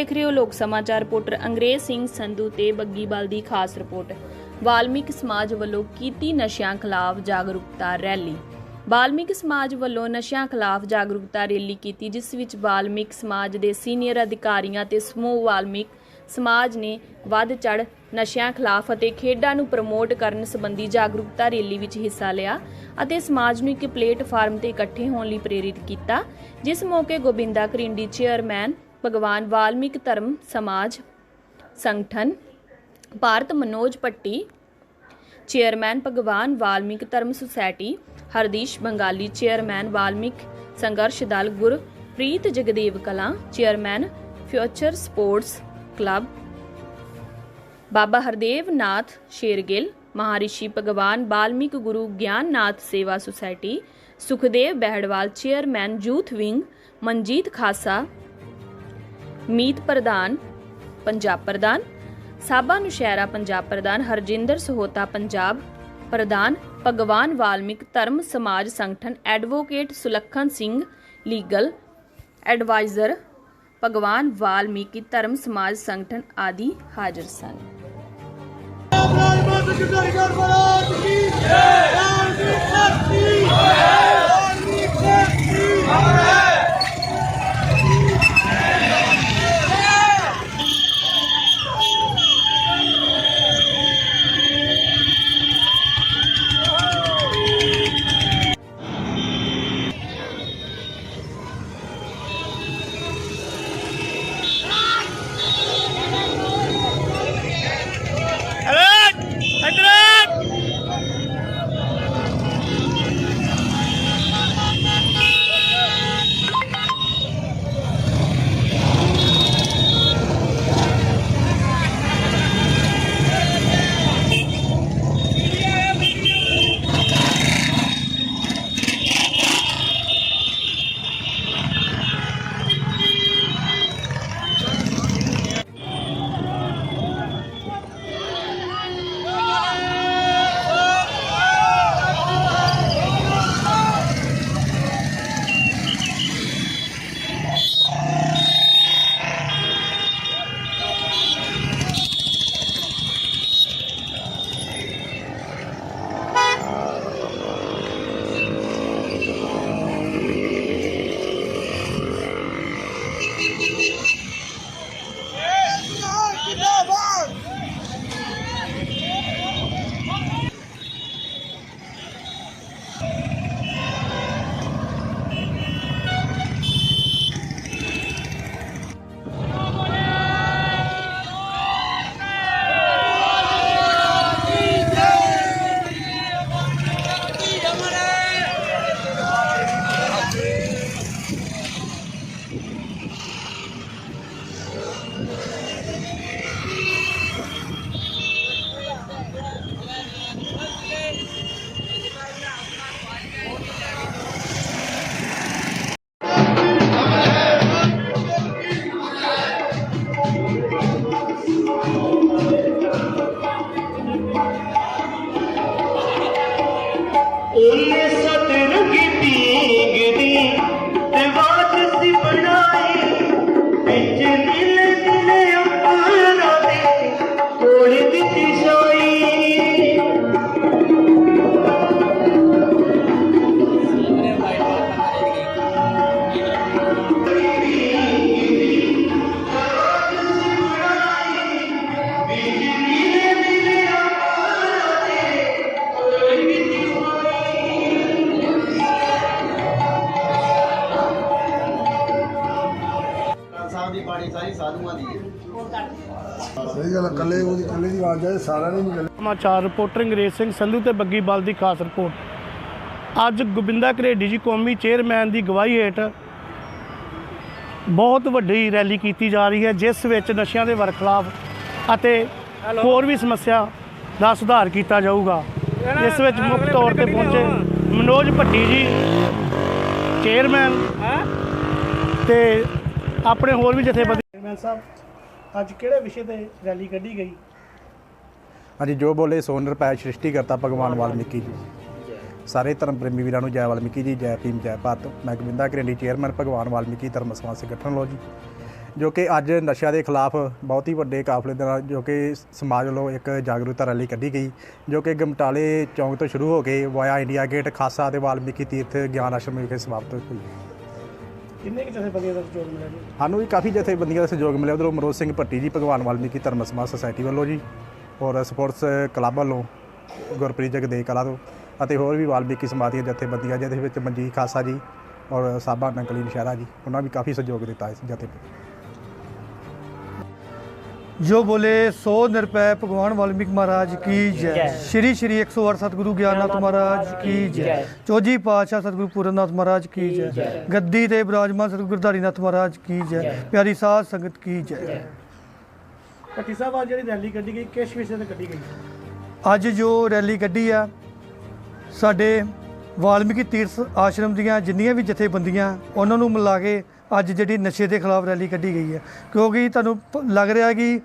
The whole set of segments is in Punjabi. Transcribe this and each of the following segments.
ਦੇਖ ਰਹੇ ਹੋ ਲੋਕ ਸਮਾਚਾਰ ਰਿਪੋਰਟਰ ਅੰਗਰੇਜ਼ ਸਿੰਘ ਸੰਧੂ ਤੇ ਬੱਗੀਵਾਲ ਦੀ ਖਾਸ ਰਿਪੋਰਟ। ਵਾਲਮੀਕ ਸਮਾਜ ਵੱਲੋਂ ਕੀਤੀ ਨਸ਼ਿਆਂ ਖਿਲਾਫ ਜਾਗਰੂਕਤਾ ਰੈਲੀ। ਵਾਲਮੀਕ ਸਮਾਜ ਵੱਲੋਂ ਨਸ਼ਿਆਂ ਖਿਲਾਫ ਜਾਗਰੂਕਤਾ ਰੈਲੀ ਕੀਤੀ, ਜਿਸ ਵਿੱਚ ਵਾਲਮੀਕ ਸਮਾਜ ਦੇ ਸੀਨੀਅਰ ਅਧਿਕਾਰੀਆਂ ਤੇ ਸਮੂਹ ਵਾਲਮੀਕ ਸਮਾਜ ਨੇ ਵੱਧ ਚੜ ਨਸ਼ਿਆਂ ਖਿਲਾਫ ਅਤੇ ਖੇਡਾਂ ਨੂੰ ਪ੍ਰਮੋਟ ਕਰਨ ਸੰਬੰਧੀ ਜਾਗਰੂਕਤਾ ਰੈਲੀ ਵਿੱਚ ਹਿੱਸਾ ਲਿਆ ਅਤੇ ਸਮਾਜ ਨੂੰ ਇੱਕ ਪਲੇਟਫਾਰਮ ਤੇ ਇਕੱਠੇ ਹੋਣ ਲਈ ਪ੍ਰੇਰਿਤ ਕੀਤਾ, ਜਿਸ ਮੌਕੇ ਗੋਬਿੰਦਾ ਕਰਿੰਡੀ ਚੇਅਰਮੈਨ ਭਗਵਾਨ ਵਾਲਮੀਕ ਧਰਮ, ਸਮਾਜ, ਸੰਗਠਨ, ਭਾਰਤ ਮਨੋਜ ਪੱਟੀ chairman Bhagwan Valmik Dharam society, Hardish Bangali, chairman Valmik Sangharsh Dal Gurpreet Jagdev Kalan, chairman future sports club, Baba Hardev Nath Shergill, Maharishi Bhagwan Valmik Guru Gyan Nath Sewa society, Sukhdev Behrwal, chairman youth wing, Manjit Khasa ਮੀਤ ਪ੍ਰਧਾਨ, ਪੰਜਾਬ ਪ੍ਰਧਾਨ, ਸਾਬਾ ਨੁਸ਼ਹਿਰਾ ਪੰਜਾਬ ਪ੍ਰਧਾਨ ਹਰਜਿੰਦਰ ਸਹੋਤਾ ਪੰਜਾਬ ਪ੍ਰਧਾਨ, ਭਗਵਾਨ Valmik Dharam Samaj Sangathan advocate Sulakhan Singh, legal adviser, Bhagwan Valmiki Dharam ਸਮਾਜ ਸੰਗਠਨ ਆਦਿ ਹਾਜ਼ਰ ਸਨ। ਰਾਜ ਮਾਤਾ ਕੀ ਜੈ ਕੀ ਜੈ ਰਾਮ ਦੀ ਸ਼ਕਤੀ ਰਾਮ ਉਹਨੇ ਸਾਰੀ ਸਾਧੂਆਂ ਦੀ ਹੈ। ਸਹੀ ਗੱਲ ਆ, ਇਕੱਲੇ ਉਹਦੀ ਇਕੱਲੇ ਦੀ ਆਵਾਜ਼ ਆਏ ਸਾਰਿਆਂ ਨੂੰ ਨਹੀਂ ਸਮਾਚਾਰ ਰਿਪੋਰਟਰ ਅੰਗਰੇਜ਼ ਸਿੰਘ ਸੰਧੂ ਤੇ ਬੱਗੀਵਾਲ ਦੀ ਖਾਸ ਰਿਪੋਰਟ ਅੱਜ ਗੋਬਿੰਦਾ ਘਰੇਡੀ ਜੀ ਕੌਮੀ ਚੇਅਰਮੈਨ ਦੀ ਗਵਾਹੀ ਹੇਠ ਬਹੁਤ ਵੱਡੀ ਰੈਲੀ ਕੀਤੀ ਜਾ ਰਹੀ ਹੈ ਜਿਸ ਵਿੱਚ ਨਸ਼ਿਆਂ ਦੇ ਵਰਖਲਾਫ ਅਤੇ ਹੋਰ ਵੀ ਸਮੱਸਿਆ ਦਾ ਸੁਧਾਰ ਕੀਤਾ ਜਾਊਗਾ। ਇਸ ਵਿੱਚ ਮੁੱਖ ਤੌਰ ਤੇ ਪਹੁੰਚੇ ਮਨੋਜ ਭੱਟੀ ਜੀ ਚੇਅਰਮੈਨ ਤੇ ਆਪਣੇ ਹੋਰ ਵੀ ਜਥੇਬੰਦੀ ਚੇਅਰਮੈਨ ਸਾਹਿਬ, ਅੱਜ ਕਿਹੜੇ ਵਿਸ਼ੇ ਤੇ ਰੈਲੀ ਕੱਢੀ ਗਈ? ਹਾਂਜੀ, ਜੋ ਬੋਲੇ ਸੋ ਨਿਰਭੈ ਸ੍ਰਿਸ਼ਟੀ ਕਰਤਾ ਭਗਵਾਨ ਵਾਲਮੀਕੀ ਜੀ। ਸਾਰੇ ਧਰਮ ਪ੍ਰੇਮੀ ਵੀਰਾਂ ਨੂੰ ਜੈ ਵਾਲਮੀਕੀ ਜੀ, ਜੈ ਭੀਮ, ਜੈ ਭਾਰਤ। ਮੈਂ ਗੋਬਿੰਦਾ ਘਰੇਂਡੀ ਚੇਅਰਮੈਨ ਭਗਵਾਨ ਵਾਲਮੀਕੀ ਧਰਮ ਸਮਾਜ ਸੰਗਠਨ ਲੋ ਜੀ। ਜੋ ਕਿ ਅੱਜ ਨਸ਼ਿਆਂ ਦੇ ਖਿਲਾਫ ਬਹੁਤ ਹੀ ਵੱਡੇ ਕਾਫਲੇ ਦੇ ਨਾਲ ਜੋ ਕਿ ਸਮਾਜ ਵੱਲੋਂ ਇੱਕ ਜਾਗਰੂਕਤਾ ਰੈਲੀ ਕੱਢੀ ਗਈ, ਜੋ ਕਿ ਗਮਟਾਲੇ ਚੌਂਕ ਤੋਂ ਸ਼ੁਰੂ ਹੋ ਕੇ ਵਾਇਆ ਇੰਡੀਆ ਗੇਟ, ਖਾਸਾ ਤੇ ਵਾਲਮੀਕੀ ਤੀਰਥ ਗਿਆਨ ਆਸ਼ਰਮ ਵਿਖੇ ਸਮਾਪਤ ਹੋਈ। ਕਿੰਨੇ ਕਿ ਜਥੇਬੰਦੀਆਂ ਦਾ ਸਹਿਯੋਗ ਮਿਲਿਆ ਜੀ? ਸਾਨੂੰ ਵੀ ਕਾਫੀ ਜਥੇਬੰਦੀਆਂ ਦਾ ਸਹਿਯੋਗ ਮਿਲਿਆ। ਉਧਰੋਂ ਮਨੋਜ ਸਿੰਘ ਭੱਟੀ ਜੀ, ਭਗਵਾਨ ਵਾਲਮੀਕੀ ਧਰਮ ਸਮਾਜ ਸੁਸਾਇਟੀ ਵੱਲੋਂ ਜੀ, ਔਰ ਸਪੋਰਟਸ ਕਲੱਬ ਵੱਲੋਂ, ਗੁਰਪ੍ਰੀਤ ਜਗਦੇ ਕਲਾ ਤੋਂ, ਅਤੇ ਹੋਰ ਵੀ ਵਾਲਮੀਕੀ ਸਮਾਜ ਦੀਆਂ ਜਥੇਬੰਦੀਆਂ, ਜਿਹਦੇ ਵਿੱਚ ਮਨਜੀਤ ਖਾਸਾ ਜੀ ਔਰ ਸਾਬਾ ਨੰਕਲੀ ਨਸ਼ਹਿਰਾ ਜੀ, ਉਹਨਾਂ ਵੀ ਕਾਫੀ ਸਹਿਯੋਗ ਦਿੱਤਾ ਇਸ ਜਥੇਬੰਦੀ ਜੋ ਬੋਲੇ ਸੋ ਨਿਰਪੈ ਭਗਵਾਨ ਵਾਲਮੀਕ ਮਹਾਰਾਜ ਕੀ ਜੈ। ਸ਼੍ਰੀ ਸ਼੍ਰੀ 108 ਸਤਿਗੁਰੂ ਗਿਆਨਨਾਥ ਮਹਾਰਾਜ ਕੀ ਜੈ। ਚੌਜੀ ਪਾਤਸ਼ਾਹ ਸਤਿਗੁਰੂ ਪੂਰਨਨਾਥ ਮਹਾਰਾਜ ਕੀ ਜੈ। ਗੱਦੀ ਤੇ ਬਿਰਾਜਮਾਨ ਸਤਿਗੁਰੂ ਗੁਰਧਾਰੀਨਾਥ ਮਹਾਰਾਜ ਕੀ ਜੈ। ਪਿਆਰੀ ਸਾਧ ਸੰਗਤ ਕੀ ਜੈ। ਭੱਟੀ ਸਾਹਿਬ ਅੱਜ ਜਿਹੜੀ ਰੈਲੀ ਕੱਢੀ ਗਈ ਕਿਸ ਵਿਸ਼ੇ ਤੇ ਕੱਢੀ ਗਈ? ਅੱਜ ਜੋ ਰੈਲੀ ਕੱਢੀ ਆ ਸਾਡੇ ਵਾਲਮੀਕੀ ਤੀਰਥ ਆਸ਼ਰਮ ਦੀਆਂ ਜਿੰਨੀਆਂ ਵੀ ਜਥੇਬੰਦੀਆਂ ਉਹਨਾਂ ਨੂੰ ਮਿਲਾ ਕੇ ਅੱਜ ਜਿਹੜੀ ਨਸ਼ੇ ਦੇ ਖਿਲਾਫ ਰੈਲੀ ਕੱਢੀ ਗਈ ਹੈ। ਕਿਉਂਕਿ ਤੁਹਾਨੂੰ ਪ- ਲੱਗ ਰਿਹਾ ਕਿ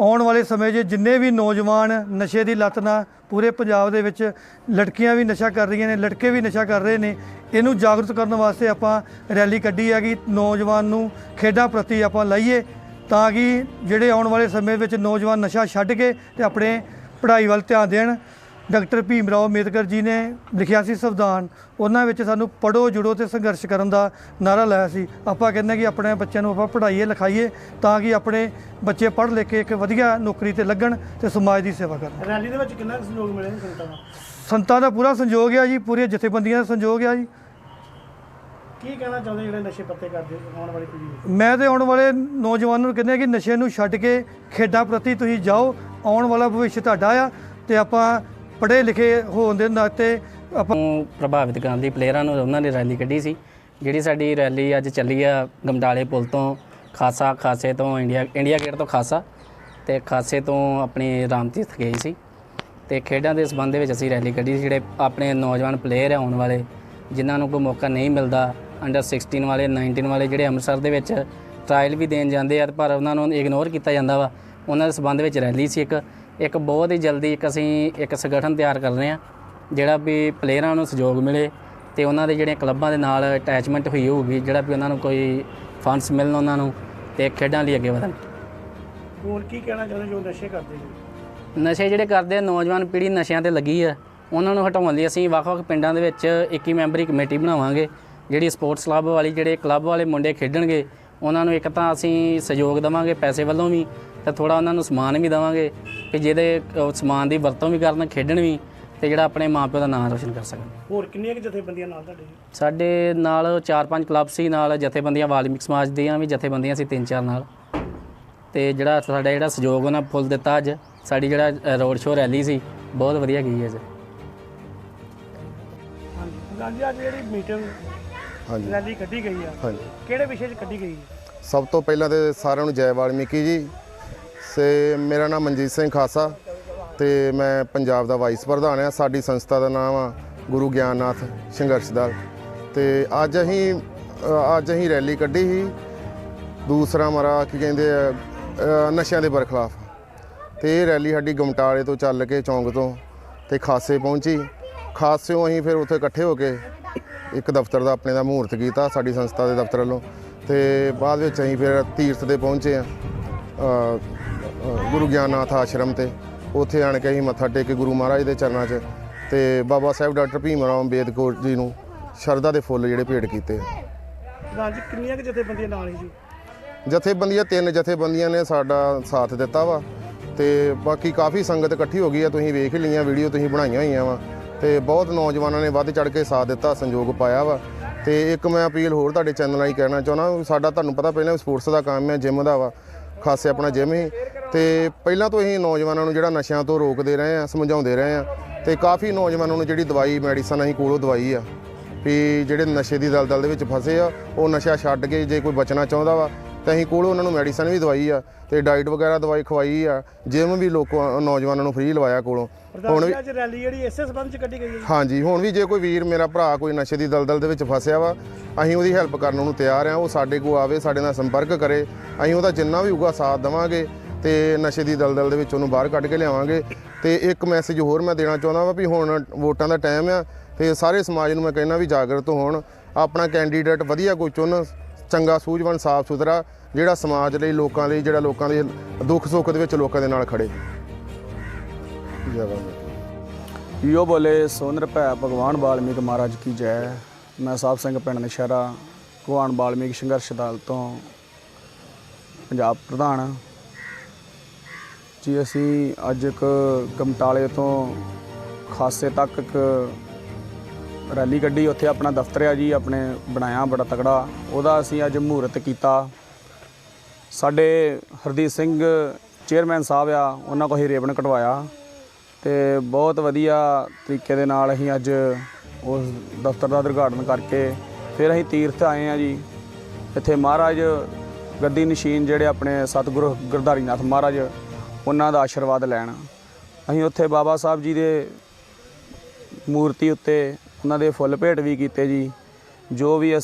ਆਉਣ ਵਾਲੇ ਸਮੇਂ 'ਚ ਜਿੰਨੇ ਵੀ ਨੌਜਵਾਨ ਨਸ਼ੇ ਦੀ ਲੱਤ ਨਾਲ ਪੂਰੇ ਪੰਜਾਬ ਦੇ ਵਿੱਚ ਲੜਕੀਆਂ ਵੀ ਨਸ਼ਾ ਕਰ ਰਹੀਆਂ ਨੇ, ਲੜਕੇ ਵੀ ਨਸ਼ਾ ਕਰ ਰਹੇ ਨੇ, ਇਹਨੂੰ ਜਾਗਰੂਕ ਕਰਨ ਵਾਸਤੇ ਆਪਾਂ ਰੈਲੀ ਕੱਢੀ ਹੈ ਕਿ ਨੌਜਵਾਨ ਨੂੰ ਖੇਡਾਂ ਪ੍ਰਤੀ ਆਪਾਂ ਲਾਈਏ ਤਾਂ ਕਿ ਜਿਹੜੇ ਆਉਣ ਵਾਲੇ ਸਮੇਂ ਵਿੱਚ ਨੌਜਵਾਨ ਨਸ਼ਾ ਛੱਡ ਕੇ ਤੇ ਆਪਣੇ ਪੜ੍ਹਾਈ ਵੱਲ ਧਿਆਨ ਦੇਣ। ਡਾਕਟਰ ਭੀਮ ਰਾਓ ਅੰਬੇਦਕਰ ਜੀ ਨੇ ਲਿਖਿਆ ਸੀ ਸੰਵਿਧਾਨ। ਉਹਨਾਂ ਵਿੱਚ ਸਾਨੂੰ ਪੜੋ ਜੁੜੋ ਤੇ ਸੰਘਰਸ਼ ਕਰਨ ਦਾ ਨਾਰਾ ਲਾਇਆ ਸੀ। ਆਪਾਂ ਕਹਿੰਦੇ ਕਿ ਆਪਣੇ ਬੱਚਿਆਂ ਨੂੰ ਆਪਾਂ ਪੜ੍ਹਾਈਏ ਲਿਖਾਈਏ ਤਾਂ ਕਿ ਆਪਣੇ ਬੱਚੇ ਪੜ੍ਹ ਲਿਖ ਕੇ ਇੱਕ ਵਧੀਆ ਨੌਕਰੀ ਤੇ ਲੱਗਣ ਤੇ ਸਮਾਜ ਦੀ ਸੇਵਾ ਕਰਨ। ਰੈਲੀ ਦੇ ਵਿੱਚ ਕਿੰਨਾ ਸਹਿਯੋਗ ਮਿਲਿਆ ਜੀ ਸੰਗਤਾਂ ਦਾ? ਸੰਤਾਂ ਦਾ ਪੂਰਾ ਸੰਯੋਗ ਹੈ ਜੀ ਪੂਰੀਆਂ ਜਥੇਬੰਦੀਆਂ ਦਾ ਸੰਯੋਗ ਹੈ ਜੀ। ਕੀ ਕਹਿਣਾ ਚਾਹੁੰਦੇ ਜਿਹੜੇ ਨਸ਼ੇ ਪੱਤੇ ਕਰਦੇ ਆਉਣ ਵਾਲੀ ਪੀੜ੍ਹੀ ਨੂੰ? ਮੈਂ ਤੇ ਆਉਣ ਵਾਲੇ ਨੌਜਵਾਨਾਂ ਨੂੰ ਕਹਿੰਦੇ ਕਿ ਨਸ਼ੇ ਨੂੰ ਛੱਡ ਕੇ ਖੇਡਾਂ ਪ੍ਰਤੀ ਤੁਸੀਂ ਜਾਓ ਆਉਣ ਵਾਲਾ ਭਵਿੱਖ ਤੁਹਾਡਾ ਆ ਤੇ ਆਪਾਂ ਪੜ੍ਹੇ ਲਿਖੇ ਹੋਣ ਦੇ ਨਾਤੇ ਆਪਾਂ ਨੂੰ ਪ੍ਰਭਾਵਿਤ ਕਰਨ ਦੀ ਪਲੇਅਰਾਂ ਨੂੰ ਉਹਨਾਂ ਨੇ ਰੈਲੀ ਕੱਢੀ ਸੀ, ਜਿਹੜੀ ਸਾਡੀ ਰੈਲੀ ਅੱਜ ਚੱਲੀ ਆ ਗਮਡਾਲੇ ਪੁਲ ਤੋਂ ਖਾਸਾ, ਖਾਸੇ ਤੋਂ ਇੰਡੀਆ ਇੰਡੀਆ ਗੇਟ ਤੋਂ ਖਾਸਾ ਤੇ ਖਾਸੇ ਤੋਂ ਆਪਣੀ ਰਾਮ ਤੀਰਥ ਗਈ ਸੀ ਤੇ ਖੇਡਾਂ ਦੇ ਸੰਬੰਧ ਵਿੱਚ ਅਸੀਂ ਰੈਲੀ ਕੱਢੀ ਸੀ, ਜਿਹੜੇ ਆਪਣੇ ਨੌਜਵਾਨ ਪਲੇਅਰ ਆਉਣ ਵਾਲੇ, ਜਿਨ੍ਹਾਂ ਨੂੰ ਕੋਈ ਮੌਕਾ ਨਹੀਂ ਮਿਲਦਾ ਅੰਡਰ 16 ਵਾਲੇ 19 ਵਾਲੇ ਜਿਹੜੇ ਅੰਮ੍ਰਿਤਸਰ ਦੇ ਵਿੱਚ ਟਰਾਇਲ ਵੀ ਦੇਣ ਜਾਂਦੇ ਆ ਪਰ ਉਹਨਾਂ ਨੂੰ ਇਗਨੋਰ ਕੀਤਾ ਜਾਂਦਾ ਵਾ। ਉਹਨਾਂ ਦੇ ਸੰਬੰਧ ਵਿੱਚ ਰੈਲੀ ਸੀ ਇੱਕ ਇੱਕ ਬਹੁਤ ਹੀ ਜਲਦੀ ਇੱਕ ਅਸੀਂ ਇੱਕ ਸੰਗਠਨ ਤਿਆਰ ਕਰ ਰਹੇ ਆ ਜਿਹੜਾ ਵੀ ਪਲੇਅਰਾਂ ਨੂੰ ਸਹਿਯੋਗ ਮਿਲੇ ਤੇ ਉਹਨਾਂ ਦੇ ਜਿਹੜੇ ਕਲੱਬਾਂ ਦੇ ਨਾਲ ਅਟੈਚਮੈਂਟ ਹੋਈ ਹੋਊਗੀ ਜਿਹੜਾ ਵੀ ਉਹਨਾਂ ਨੂੰ ਕੋਈ ਫੰਡਸ ਮਿਲਣ ਉਹਨਾਂ ਨੂੰ ਤੇ ਖੇਡਾਂ ਲਈ ਅੱਗੇ ਵਧਣ। ਹੋਰ ਕੀ ਕਹਿਣਾ ਚਾਹੁੰਦੇ ਜੋ ਨਸ਼ੇ ਕਰਦੇ ਨੇ? ਨਸ਼ੇ ਜਿਹੜੇ ਕਰਦੇ ਆ ਨੌਜਵਾਨ ਪੀੜ੍ਹੀ ਨਸ਼ਿਆਂ ਤੇ ਲੱਗੀ ਆ ਉਹਨਾਂ ਨੂੰ ਹਟਾਉਣ ਲਈ ਅਸੀਂ ਵੱਖ-ਵੱਖ ਪਿੰਡਾਂ ਦੇ ਵਿੱਚ 21 ਮੈਂਬਰੀ ਕਮੇਟੀ ਬਣਾਵਾਂਗੇ ਜਿਹੜੀ ਸਪੋਰਟਸ ਕਲੱਬ ਵਾਲੀ ਜਿਹੜੇ ਕਲੱਬ ਵਾਲੇ ਮੁੰਡੇ ਖੇਡਣਗੇ ਉਹਨਾਂ ਨੂੰ ਇੱਕ ਤਾਂ ਅਸੀਂ ਸਹਿਯੋਗ ਦੇਵਾਂਗੇ ਪੈਸੇ ਵੱਲੋਂ ਵੀ ਤੇ ਥੋੜਾ ਉਹਨਾਂ ਨੂੰ ਸਮਾਨ ਵੀ ਦੇਵਾਂਗੇ ਕਿ ਜਿਹਦੇ ਉਹ ਸਮਾਨ ਦੀ ਵਰਤੋਂ ਵੀ ਕਰਨ ਖੇਡਣ ਵੀ ਤੇ ਜਿਹੜਾ ਆਪਣੇ ਮਾਪਿਓ ਦਾ ਨਾਮ ਰੋਸ਼ਨ ਕਰ ਸਕਣ। ਹੋਰ ਕਿੰਨੀਆਂ ਕਿ ਜਥੇਬੰਦੀਆਂ ਨਾਲ ਤੁਹਾਡੇ? ਸਾਡੇ ਨਾਲ 4-5 ਕਲੱਬ ਸੀ ਨਾਲ ਜਥੇਬੰਦੀਆਂ ਵਾਲਮੀਕ ਸਮਾਜ ਦੀਆਂ ਵੀ ਜਥੇਬੰਦੀਆਂ ਸੀ 3-4 ਨਾਲ। ਤੇ ਜਿਹੜਾ ਸਾਡਾ ਜਿਹੜਾ ਸਹਿਯੋਗ ਉਹਨਾਂ ਫੁੱਲ ਦਿੱਤਾ ਅੱਜ ਸਾਡੀ ਜਿਹੜਾ ਰੋਡ ਸ਼ੋਅ ਰੈਲੀ ਸੀ ਬਹੁਤ ਵਧੀਆ ਗਈ ਅੱਜ। ਹਾਂਜੀ ਅੱਜ ਜਿਹੜੀ ਮੀਟਿੰਗ ਹਾਂਜੀ। ਰੈਲੀ ਕੱਢੀ ਗਈ ਆ ਹਾਂਜੀ। ਕਿਹੜੇ ਵਿਸ਼ੇ 'ਚ ਕੱਢੀ ਗਈ? ਸਭ ਤੋਂ ਪਹਿਲਾਂ ਤੇ ਸਾਰਿਆਂ ਨੂੰ ਜੈ ਵਾਲਮੀਕੀ ਜੀ ਸੇ ਮੇਰਾ ਨਾਮ ਮਨਜੀਤ ਸਿੰਘ ਖਾਸਾ ਤੇ ਮੈਂ ਪੰਜਾਬ ਦਾ ਵਾਈਸ ਪ੍ਰਧਾਨ ਆ ਸਾਡੀ ਸੰਸਥਾ ਦਾ ਨਾਮ ਆ ਗੁਰੂ ਗਿਆਨਨਾਥ ਸੰਘਰਸ਼ ਦਲ। ਤੇ ਅੱਜ ਅਸੀਂ ਅੱਜ ਅਸੀਂ ਰੈਲੀ ਕੱਢੀ ਸੀ। ਦੂਸਰਾ ਮਰਾ ਕੀ ਕਹਿੰਦੇ ਆ ਨਸ਼ਿਆਂ ਦੇ ਬਰਖਲਾਫ। ਤੇ ਇਹ ਰੈਲੀ ਸਾਡੀ ਗਮਟਾਲੇ ਤੋਂ ਚੱਲ ਕੇ ਚੌਂਕ ਤੋਂ ਤੇ ਖਾਸੇ ਪਹੁੰਚੀ। ਖਾਸਿਓਂ ਅਸੀਂ ਫਿਰ ਉੱਥੇ ਇਕੱਠੇ ਹੋ ਕੇ ਇੱਕ ਦਫ਼ਤਰ ਦਾ ਆਪਣੇ ਦਾ ਮਹੂਰਤ ਕੀਤਾ ਸਾਡੀ ਸੰਸਥਾ ਦੇ ਦਫ਼ਤਰ ਵੱਲੋਂ। ਤੇ ਬਾਅਦ ਵਿੱਚ ਅਸੀਂ ਫਿਰ ਤੀਰਥ ਤੇ ਪਹੁੰਚੇ ਆ ਗੁਰੂ ਗਿਆਨਨਾਥ ਆਸ਼ਰਮ ਤੇ। ਉੱਥੇ ਆਣ ਕੇ ਅਸੀਂ ਮੱਥਾ ਟੇਕ ਕੇ ਗੁਰੂ ਮਹਾਰਾਜ ਦੇ ਚਰਨਾਂ 'ਚ ਤੇ ਬਾਬਾ ਸਾਹਿਬ ਡਾਕਟਰ ਭੀਮ ਰਾਓ ਅੰਬੇਦਕਰ ਜੀ ਨੂੰ ਸ਼ਰਧਾ ਦੇ ਫੁੱਲ ਜਿਹੜੇ ਭੇਟ ਕੀਤੇ। ਪ੍ਰਧਾਨ ਜੀ ਕਿੰਨੀਆਂ ਕਿ ਜਥੇਬੰਦੀਆਂ ਨਾਲ ਸੀ ਜੀ? ਜਥੇਬੰਦੀਆਂ ਤਿੰਨ ਜਥੇਬੰਦੀਆਂ ਨੇ ਸਾਡਾ ਸਾਥ ਦਿੱਤਾ ਵਾ ਤੇ ਬਾਕੀ ਕਾਫੀ ਸੰਗਤ ਇਕੱਠੀ ਹੋ ਗਈ ਆ। ਤੁਸੀਂ ਵੇਖ ਹੀ ਲਈਆਂ ਵੀਡੀਓ ਤੁਸੀਂ ਬਣਾਈਆਂ ਹੋਈਆਂ ਵਾ ਤੇ ਬਹੁਤ ਨੌਜਵਾਨਾਂ ਨੇ ਵੱਧ ਚੜ ਕੇ ਸਾਥ ਦਿੱਤਾ ਸੰਯੋਗ ਪਾਇਆ ਵਾ। ਤੇ ਇੱਕ ਮੈਂ ਅਪੀਲ ਹੋਰ ਤੁਹਾਡੇ ਚੈਨਲ ਰਾਹੀਂ ਕਹਿਣਾ ਚਾਹੁੰਦਾ ਸਾਡਾ ਤੁਹਾਨੂੰ ਪਤਾ ਪਹਿਲਾਂ ਸਪੋਰਟਸ ਦਾ ਕੰਮ ਹੈ ਜਿਮ ਦਾ ਵਾ ਖਾਸੇ ਆਪਣਾ ਜਿਮ ਹੀ। ਤੇ ਪਹਿਲਾਂ ਤੋਂ ਅਸੀਂ ਨੌਜਵਾਨਾਂ ਨੂੰ ਜਿਹੜਾ ਨਸ਼ਿਆਂ ਤੋਂ ਰੋਕਦੇ ਰਹੇ ਆ ਸਮਝਾਉਂਦੇ ਰਹੇ ਆ ਤੇ ਕਾਫੀ ਨੌਜਵਾਨਾਂ ਨੂੰ ਜਿਹੜੀ ਦਵਾਈ ਮੈਡੀਸਨ ਅਸੀਂ ਕੋਲੋਂ ਦਵਾਈ ਆ ਵੀ ਜਿਹੜੇ ਨਸ਼ੇ ਦੀ ਦਲਦਲ ਦੇ ਵਿੱਚ ਫਸੇ ਆ ਉਹ ਨਸ਼ਾ ਛੱਡ ਕੇ ਜੇ ਕੋਈ ਬਚਣਾ ਚਾਹੁੰਦਾ ਵਾ ਤਾਂ ਅਸੀਂ ਕੋਲੋਂ ਉਹਨਾਂ ਨੂੰ ਮੈਡੀਸਨ ਵੀ ਦਵਾਈ ਆ ਤੇ ਡਾਈਟ ਵਗੈਰਾ ਦਵਾਈ ਖਵਾਈ ਆ ਜਿਮ ਵੀ ਲੋਕਾਂ ਨੌਜਵਾਨਾਂ ਨੂੰ ਫ੍ਰੀ ਲਵਾਇਆ ਕੋਲੋਂ। ਹੁਣ ਵੀ ਅੱਜ ਰੈਲੀ ਜਿਹੜੀ ਇਸੇ ਸੰਬੰਧ 'ਚ ਕੱਢੀ ਗਈ ਹੈ। ਹਾਂਜੀ ਹੁਣ ਵੀ ਜੇ ਕੋਈ ਵੀਰ ਮੇਰਾ ਭਰਾ ਕੋਈ ਨਸ਼ੇ ਦੀ ਦਲਦਲ ਦੇ ਵਿੱਚ ਫਸਿਆ ਵਾ ਅਸੀਂ ਉਹਦੀ ਹੈਲਪ ਕਰਨ ਨੂੰ ਤਿਆਰ ਆ ਉਹ ਸਾਡੇ ਕੋਲ ਆਵੇ ਸਾਡੇ ਨਾਲ ਸੰਪਰਕ ਕਰੇ ਅਸੀਂ ਉਹਦਾ ਜਿੰਨਾ ਵੀ ਹੋਊਗਾ ਸਾਥ ਦੇਵਾਂਗੇ। ਤੇ ਨਸ਼ੇ ਦੀ ਦਲਦਲ ਦੇ ਵਿੱਚ ਉਹਨੂੰ ਬਾਹਰ ਕੱਢ ਕੇ ਲਿਆਵਾਂਗੇ। ਤੇ ਇੱਕ ਮੈਸੇਜ ਹੋਰ ਮੈਂ ਦੇਣਾ ਚਾਹੁੰਦਾ ਵਾਂ ਵੀ ਹੁਣ ਵੋਟਾਂ ਦਾ ਟਾਈਮ ਆ ਤੇ ਸਾਰੇ ਸਮਾਜ ਨੂੰ ਮੈਂ ਕਹਿੰਦਾ ਵੀ ਜਾਗਰਤ ਹੋਣ। ਆਪਣਾ ਕੈਂਡੀਡੇਟ ਵਧੀਆ ਕੋਈ ਚੁਣ, ਚੰਗਾ ਸੂਝਵਾਨ, ਸਾਫ਼ ਸੁਥਰਾ, ਜਿਹੜਾ ਸਮਾਜ ਲਈ, ਲੋਕਾਂ ਲਈ, ਜਿਹੜਾ ਲੋਕਾਂ ਦੇ ਦੁੱਖ ਸੁੱਖ ਦੇ ਵਿੱਚ ਲੋਕਾਂ ਦੇ ਨਾਲ ਖੜੇ। ਜੈ ਬਾਬਾ ਯੋ ਬੋਲੇ, ਸੋਨਰ ਭੈ, ਭਗਵਾਨ ਵਾਲਮੀਕ ਮਹਾਰਾਜ ਕੀ ਜੈ। ਮੈਂ ਸਾਹਿਬ ਸਿੰਘ ਪਿੰਡ ਨਸ਼ਹਿਰਾ, ਭਗਵਾਨ ਵਾਲਮੀਕ ਸੰਘਰਸ਼ ਦਲ ਤੋਂ ਪੰਜਾਬ ਪ੍ਰਧਾਨ। ਜੀ, ਅਸੀਂ ਅੱਜ ਇੱਕ ਕਮਟਾਲੇ ਤੋਂ ਖਾਸੇ ਤੱਕ ਇੱਕ ਰੈਲੀ ਕੱਢੀ। ਉੱਥੇ ਆਪਣਾ ਦਫ਼ਤਰ ਆ ਜੀ, ਆਪਣੇ ਬਣਾਇਆ ਬੜਾ ਤਕੜਾ। ਉਹਦਾ ਅਸੀਂ ਅੱਜ ਮਹੂਰਤ ਕੀਤਾ। ਸਾਡੇ ਹਰਦੀਪ ਸਿੰਘ ਚੇਅਰਮੈਨ ਸਾਹਿਬ ਆ, ਉਹਨਾਂ ਕੋਲ ਹੀ ਰੇਬਨ ਕਟਵਾਇਆ। ਤੇ ਬਹੁਤ ਵਧੀਆ ਤਰੀਕੇ ਦੇ ਨਾਲ ਅਸੀਂ ਅੱਜ ਉਸ ਦਫ਼ਤਰ ਦਾ ਉਦਘਾਟਨ ਕਰਕੇ ਫਿਰ ਅਸੀਂ ਤੀਰਥ ਆਏ ਆ ਜੀ। ਇੱਥੇ ਮਹਾਰਾਜ ਗੱਦੀ ਨਸ਼ੀਨ ਜਿਹੜੇ ਆਪਣੇ ਸਤਿਗੁਰੂ ਗੁਰਧਾਰੀ ਨਾਥ ਮਹਾਰਾਜ ਉਹਨਾਂ ਦਾ ਆਸ਼ੀਰਵਾਦ ਲੈਣ। ਅਸੀਂ ਉੱਥੇ ਬਾਬਾ ਸਾਹਿਬ ਜੀ ਦੇ ਮੂਰਤੀ ਉੱਤੇ ਉਹਨਾਂ ਦੇ ਫੁੱਲ ਭੇਟ ਵੀ ਕੀਤੇ ਜੀ। ਜੋ ਵੀ